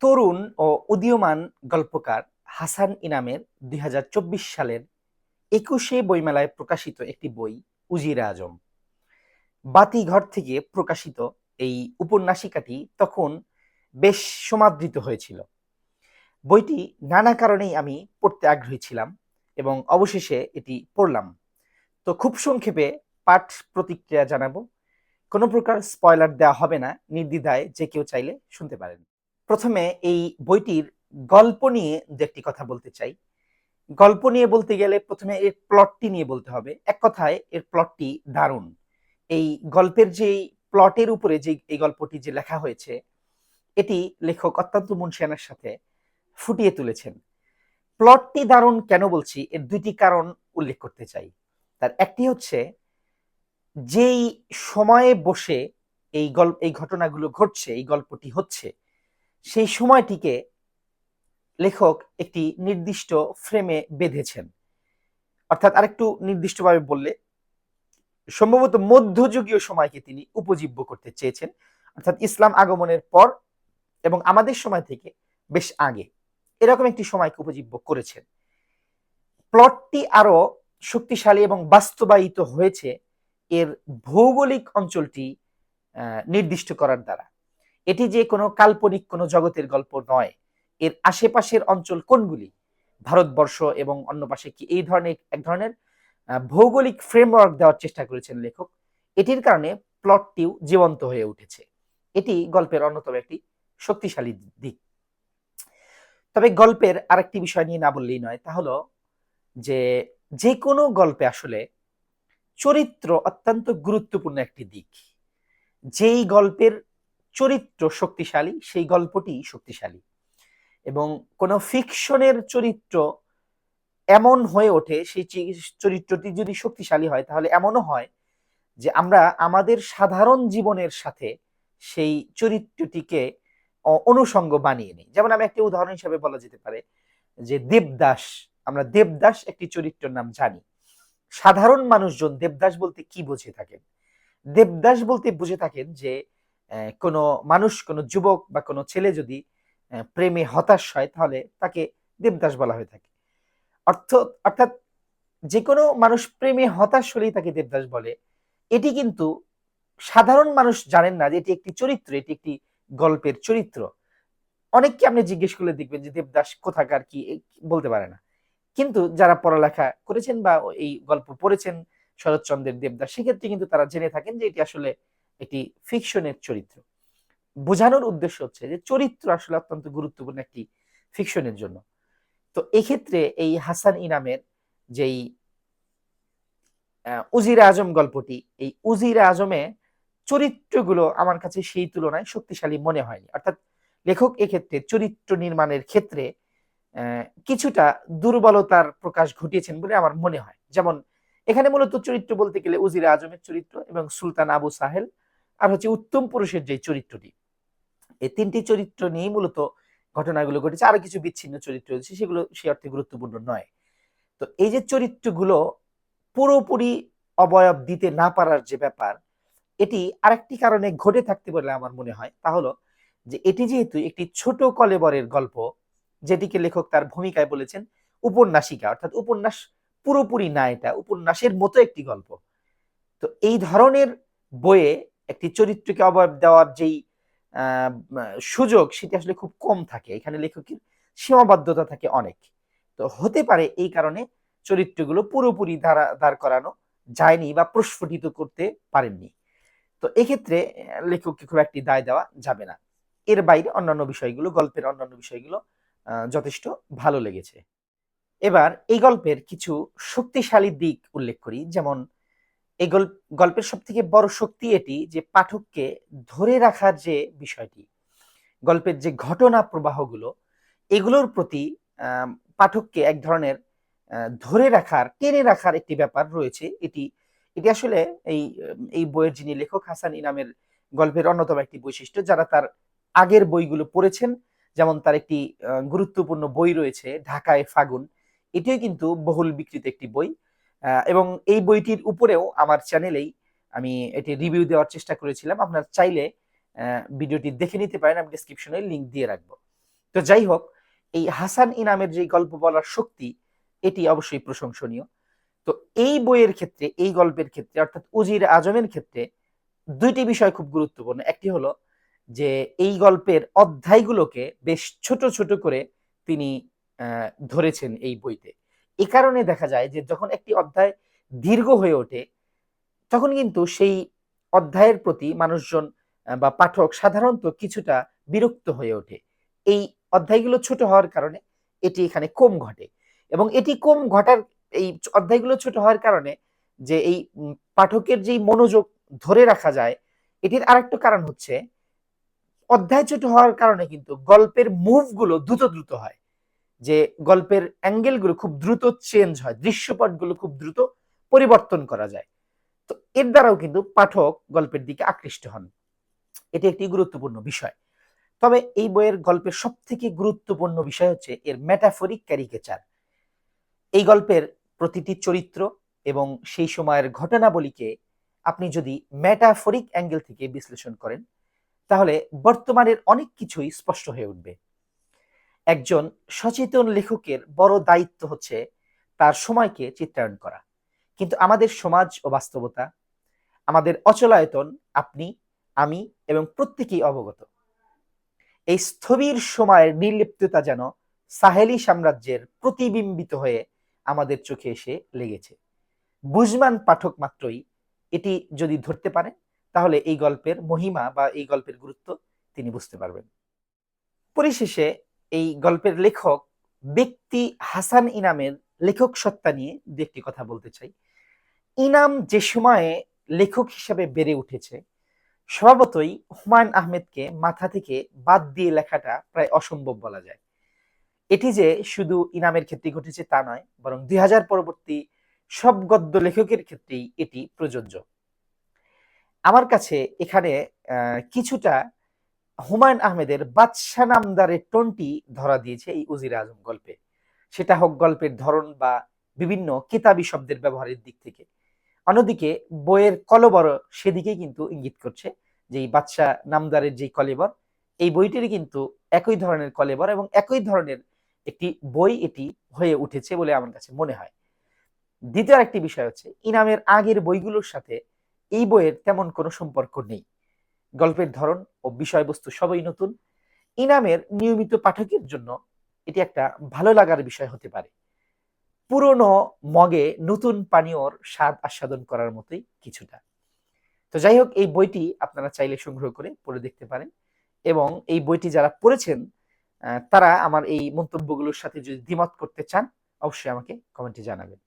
তরুণ ও উদীয়মান গল্পকার হাসান ইনামের দুই হাজার চব্বিশ সালের একুশে বইমেলায় প্রকাশিত একটি বই, উজিরে আজম। বাতিঘর থেকে প্রকাশিত এই উপন্যাসিকাটি তখন বেশ সমাদৃত হয়েছিল। বইটি নানা কারণেই আমি পড়তে আগ্রহী ছিলাম এবং অবশেষে এটি পড়লাম। তো খুব সংক্ষেপে পাঠ প্রতিক্রিয়া জানাব। কোনো প্রকার স্পয়লার দেওয়া হবে না, নির্দ্বিধায় যে কেউ চাইলে শুনতে পারেন। প্রথমে এই বইটির গল্প নিয়ে দু একটি কথা বলতে চাই। গল্প নিয়ে বলতে গেলে প্রথমে এর প্লটটি নিয়ে বলতে হবে। এক কথায় এর প্লটটি দারুণ। এই গল্পের যে প্লটের উপরে যে এই গল্পটি যে লেখা হয়েছে, এটি লেখক অত্যন্ত মুনশিয়ানের সাথে ফুটিয়ে তুলেছেন। প্লটটি দারুণ কেন বলছি? এর দুইটি কারণ উল্লেখ করতে চাই। তার একটি হচ্ছে, যেই সময়ে বসে এই গল্প এই ঘটনাগুলো ঘটছে, এই গল্পটি হচ্ছে সেই সময়টিকে লেখক একটি নির্দিষ্ট ফ্রেমে বেঁধেছেন। অর্থাৎ আরেকটু নির্দিষ্টভাবে বললে, সম্ভবত মধ্যযুগীয় সময়কে তিনি উপজীব্য করতে চেয়েছেন। অর্থাৎ ইসলাম আগমনের পর এবং আমাদের সময় থেকে বেশ আগে এরকম একটি সময়কে উপজীব্য করেছেন। প্লটটি আরও শক্তিশালী এবং বাস্তবায়িত হয়েছে। এর ভৌগোলিক অঞ্চলটি নির্দিষ্ট করার দ্বারা। এটি যে কোনো কাল্পনিক কোনো জগতের গল্প নয়। এর আশেপাশের অঞ্চল কোনগুলি? ভারতবর্ষ এবং অন্য পাশে কি এই ধরনের, এক ধরনের ভৌগোলিক ফ্রেমওয়ার্ক দেওয়ার চেষ্টা করেছেন লেখক? এটির কারণে প্লটটিও জীবন্ত হয়ে উঠেছে। এটি গল্পের অন্যতম একটি শক্তিশালী দিক। তবে গল্পের আরেকটি বিষয় নিয়ে না বললেই নয়, তা হলো যে যে কোনো গল্পে আসলে চরিত্র অত্যন্ত গুরুত্বপূর্ণ একটি দিক। যেই গল্পের চরিত্র শক্তিশালী, সেই গল্পটি শক্তিশালী। এবং কোনো ফিকশনের চরিত্র এমন হয়ে ওঠে, সেই চরিত্রটি যদি শক্তিশালী হয়, তাহলে এমনও হয় যে আমরা আমাদের সাধারণ জীবনের সাথে সেই চরিত্রটিকে অনুষঙ্গ বানিয়ে নিই। যেমন আমি একটি উদাহরণ হিসেবে বলা যেতে পারে যে দেবদাস, আমরা দেবদাস একটি চরিত্রের নাম জানি। সাধারণ মানুষজন দেবদাস বলতে কি বুঝে থাকেন? দেবদাস বলতে বুঝে থাকেন যে কোনো মানুষ, কোনো যুবক বা কোনো ছেলে যদি প্রেমে হতাশ হয়, তাহলে তাকে দেবদাস বলা হয়ে থাকে। অর্থ, অর্থাৎ যে কোনো মানুষ প্রেমে হতাশ হলেই তাকে দেবদাস বলে। এটি কিন্তু সাধারণ মানুষ জানেন না যে এটি একটি চরিত্র, এটি একটি গল্পের চরিত্র। অনেককে আপনি জিজ্ঞেস করলে দেখবেন যে দেবদাস কোথাকার কি বলতে পারে না। কিন্তু যারা পড়ালেখা করেছেন বা এই গল্প পড়েছেন শরৎচন্দ্রের দেবদাস, সেক্ষেত্রে কিন্তু তারা জেনে থাকেন যে এটি আসলে একটি ফিকশনের চরিত্র। বোঝানোর উদ্দেশ্য হচ্ছে যে চরিত্র আসলে অত্যন্ত গুরুত্বপূর্ণ একটি ফিকশনের জন্য। তো এক্ষেত্রে এই হাসান ইনামের যেই উজির আজম গল্পটি, এই উজির আজমে চরিত্রগুলো আমার কাছে সেই তুলনায় শক্তিশালী মনে হয়নি। অর্থাৎ লেখক এক্ষেত্রে চরিত্র নির্মাণের ক্ষেত্রে কিছুটা দুর্বলতার প্রকাশ ঘটিয়েছেন বলে আমার মনে হয়। যেমন, এখানে মূলত চরিত্র বলতে গেলে উজির আজমের চরিত্র এবং সুলতান আবু সাহেল আর হচ্ছে উত্তম পুরুষের যে চরিত্রটি, এই তিনটি চরিত্র নিয়েই মূলত ঘটনাগুলো ঘটেছে। আরও কিছু বিচ্ছিন্ন চরিত্র রয়েছে, সেগুলো সে অর্থে গুরুত্বপূর্ণ নয়। তো এই যে চরিত্রগুলো পুরোপুরি অবয়ব দিতে না পারার যে ব্যাপার, এটি আরেকটি কারণে ঘটে থাকতে বলে আমার মনে হয়। তা হলো যে এটি যেহেতু একটি ছোট কলেবরের গল্প, যেটিকে লেখক তার ভূমিকায় বলেছেন উপন্যাসিকা, অর্থাৎ উপন্যাস পুরোপুরি না এটা, উপন্যাসের মতো একটি গল্প। তো এই ধরনের বইয়ে একটি চরিত্রকে অবয়ব দেওয়ার যেই সুযোগ, সেটি আসলে খুব কম থাকে। এখানে লেখকের সীমাবদ্ধতা থাকে অনেক। তো হতে পারে এই কারণে চরিত্রগুলো পুরোপুরি দাঁড়া দাঁড় করানো যায়নি বা প্রস্ফুটিত করতে পারেননি। তো এক্ষেত্রে লেখককে খুব একটি দায় দেওয়া যাবে না। এর বাইরে অন্যান্য বিষয়গুলো, গল্পের অন্যান্য বিষয়গুলো যথেষ্ট ভালো লেগেছে। এবার এই গল্পের কিছু শক্তিশালী দিক উল্লেখ করি। যেমন এই গল্পের সব থেকে বড় শক্তি এটি যে পাঠককে ধরে রাখার যে বিষয়টি, গল্পের যে ঘটনা প্রবাহগুলো, এগুলোর প্রতি পাঠককে এক ধরনের ধরে রাখার, টেনে রাখার একটি ব্যাপার রয়েছে এটি। এটি আসলে এই এই বইয়ের যিনি লেখক হাসান ইনামের গল্পের অন্যতম একটি বৈশিষ্ট্য, যারা তার আগের বইগুলো পড়েছেন, যেমন তার একটি গুরুত্বপূর্ণ বই রয়েছে, ঢাকায় ফাগুন, এটিও কিন্তু বহুল বিকৃত একটি বই। এবং এই বইটির উপরেও আমার চ্যানেলেই আমি এটি রিভিউ দেওয়ার চেষ্টা করেছিলাম। আপনার চাইলে ভিডিওটি দেখে নিতে পারেন, আমি ডিসক্রিপশনে লিঙ্ক দিয়ে রাখব। তো যাই হোক, এই হাসান ইনামের যে গল্প বলার শক্তি, এটি অবশ্যই প্রশংসনীয়। তো এই বইয়ের ক্ষেত্রে, এই গল্পের ক্ষেত্রে, অর্থাৎ উজির আজমের ক্ষেত্রে দুইটি বিষয় খুব গুরুত্বপূর্ণ। একটি হলো যে, এই গল্পের অধ্যায়গুলোকে বেশ ছোট ছোট করে তিনি ধরেছেন এই বইতে। এ কারণে দেখা যায় যে যখন একটি অধ্যায় দীর্ঘ হয়ে ওঠে, তখন কিন্তু সেই অধ্যায়ের প্রতি মানুষজন বা পাঠক সাধারণত কিছুটা বিরক্ত হয়ে ওঠে। এই অধ্যায়গুলো ছোট হওয়ার কারণে এটি এখানে কম ঘটে এবং এটি কম ঘটার এই অধ্যায়গুলো ছোট হওয়ার কারণে যে এই পাঠকের যেই মনোযোগ ধরে রাখা যায়, এটির আরেকটা কারণ হচ্ছে অধ্যায় ছোট হওয়ার কারণে কিন্তু গল্পের মুভগুলো দ্রুত দ্রুত হয়। যে গল্পের অ্যাঙ্গেলগুলো খুব দ্রুত চেঞ্জ হয়, দৃশ্যপটগুলো খুব দ্রুত পরিবর্তন করা যায়। তো এর দ্বারাও কিন্তু পাঠক গল্পের দিকে আকৃষ্ট হন। এটি একটি গুরুত্বপূর্ণ বিষয়। তবে এই বইয়ের গল্পের সব থেকে গুরুত্বপূর্ণ বিষয় হচ্ছে এর মেটাফরিক ক্যারিকেচার এই গল্পের প্রতিটি চরিত্র এবং সেই সময়ের ঘটনাবলীকে আপনি যদি মেটাফরিক অ্যাঙ্গেল থেকে বিশ্লেষণ করেন, তাহলে বর্তমানের অনেক কিছুই স্পষ্ট হয়ে উঠবে। একজন সচেতন লেখকের বড় দায়িত্ব হচ্ছে তার সময়কে চিত্রায়ন করা। কিন্তু আমাদের সমাজ ও বাস্তবতা, আমাদের অচলায়তন আপনি, আমি এবং প্রত্যেকেই অবগত। এই স্থবির সময়ের নির্লিপ্ততা যেন সাহেলি সাম্রাজ্যের প্রতিবিম্বিত হয়ে আমাদের চোখে এসে লেগেছে। বুঝমান পাঠক মাত্রই এটি যদি ধরতে পারেন, তাহলে এই গল্পের মহিমা বা এই গল্পের গুরুত্ব তিনি বুঝতে পারবেন। পরিশেষে এই গল্পের লেখক ব্যক্তি হাসান ইনামের লেখক সত্তা নিয়ে দু একটি কথা বলতে চাই। ইনাম যে সময়ে লেখক হিসেবে বেড়ে উঠেছে, স্বভাবতই হুমায়ুন আহমেদকে মাথা থেকে বাদ দিয়ে লেখাটা প্রায় অসম্ভব বলা যায়। এটি যে শুধু ইনামের ক্ষেত্রে ঘটেছে তা নয়, বরং দুই হাজার পরবর্তী সব গদ্য লেখকের ক্ষেত্রেই এটি প্রযোজ্য। আমার কাছে এখানে কিছুটা হুমায়ুন আহমেদের বাদশা নামদারের টোনটি ধরা দিয়েছে এই উজির আজম গল্পে। সেটা হোক গল্পের ধরন বা বিভিন্ন কিতাবি শব্দের ব্যবহারের দিক থেকে। অন্যদিকে বইয়ের কলবর সেদিকে কিন্তু ইঙ্গিত করছে যে এই বাদশা নামদারের যে কলেবর, এই বইটির কিন্তু একই ধরনের কলেবর এবং একই ধরনের একটি বই এটি হয়ে উঠেছে বলে আমার কাছে মনে হয়। দ্বিতীয় একটি বিষয় হচ্ছে, ইনামের আগের বইগুলোর সাথে এই বইয়ের তেমন কোনো সম্পর্ক নেই। গল্পের ধরন ও বিষয়বস্তু সবই নতুন। ইনামের নিয়মিত পাঠকের জন্য এটি একটা ভালো লাগার বিষয় হতে পারে। পুরনো মগে নতুন পানীয়র স্বাদ আস্বাদন করার মতোই কিছুটা। তো যাই হোক, এই বইটি আপনারা চাইলে সংগ্রহ করে পড়ে দেখতে পারেন এবং এই বইটি যারা পড়েছেন তারা আমার এই মন্তব্যগুলোর সাথে যদি দ্বিমত করতে চান, অবশ্যই আমাকে কমেন্টে জানাবেন।